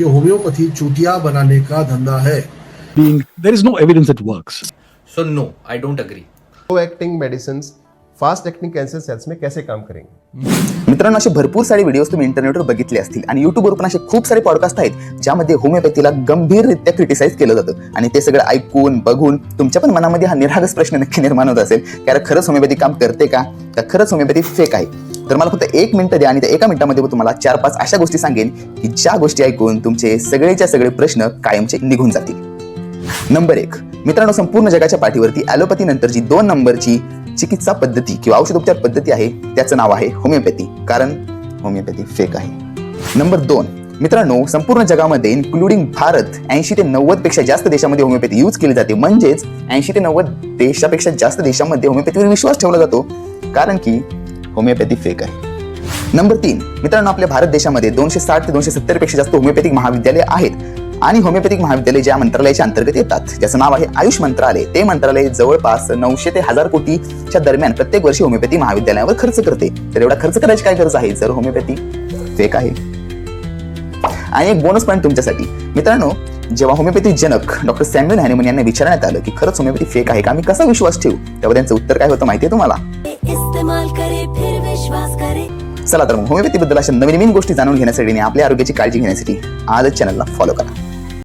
ये होम्योपैथी चूतिया बनाने का धंधा है। Being there is no evidence it works. So no, I don't agree. Low acting medicine fast acting cancer cells में कैसे काम करेंगे? मित्रांनो असे भरपूर सारे व्हिडिओज तुम्ही इंटरनेटवर बघितले असतील आणि युट्यूबवर पण असे खूप सारे पॉडकास्ट आहेत ज्यामध्ये होमिओपॅथीला गंभीररित्या क्रिटिसाइज केलं जातं. आणि ते सगळं ऐकून बघून तुमच्या पण मनामध्ये हा निरागस प्रश्न नक्की निर्माण होत असेल. की अरे खरंच होमिओपॅथी काम करते का? का खरंच होमिओपॅथी फेक आहे. तर मला फक्त एक मिनिट द्या आणि त्या एका मिनिटामध्ये मी तुम्हाला चार पाच अशा गोष्टी सांगेन की ज्या गोष्टी ऐकून तुमचे सगळेच्या सगळे प्रश्न कायमचे निघून जातील. नंबर एक मित्रांनो संपूर्ण जगाच्या पाठीवरती ॲलोपॅथी नंतरची दोन नंबरची चिकित्सा पद्धती किंवा औषधोपचार पद्धती आहे त्याचं नाव आहे होमिओपॅथी. कारण होमिओपॅथी फेक आहे. नंबर दोन मित्रांनो संपूर्ण जगामध्ये इन्क्लुडिंग भारत ऐंशी ते नव्वदपेक्षा जास्त देशामध्ये होमिओपॅथी यूज केली जाते. म्हणजेच ऐंशी ते नव्वद देशापेक्षा जास्त देशामध्ये होमिओपॅथीवर विश्वास ठेवला जातो. कारण की होमिओपॅथी फेक आहे. नंबर तीन मित्रांनो आपल्या भारत देशामध्ये दोनशे साठ ते दोनशे सत्तरपेक्षा जास्त होमिओपॅथिक महाविद्यालय आहेत. आणि होमिओपॅथिक महाविद्यालय ज्या मंत्रालयाच्या अंतर्गत येतात ज्याचं नाव आहे आयुष मंत्रालय ते मंत्रालय जवळपास नऊशे ते हजार कोटीच्या दरम्यान प्रत्येक वर्षी होमिओपॅथी महाविद्यालयावर खर्च करते. तर एवढा खर्च करायची काय गरज आहे? जर होमिओपॅथी फेक आहे. आणि एक बोनस पॉईंट तुमच्यासाठी. मित्रांनो जेव्हा होमिओपॅथी जनक डॉक्टर सॅम्युअल हॅनिमन यांना विचारण्यात आलं की खरंच होमिओपॅथी फेक आहे का आम्ही कसा विश्वास ठेवू? तेव्हा त्यांचं उत्तर काय होतं माहितीये तुम्हाला? इस्तेमाल करे फिर विश्वास करे। चला तर मग होमिओपॅथी बद्दल अशा नवीन नवीन गोष्टी जाणून घेण्यासाठी आणि आपल्या आरोग्याची काळजी घेण्यासाठी आजच चॅनलला फॉलो करा.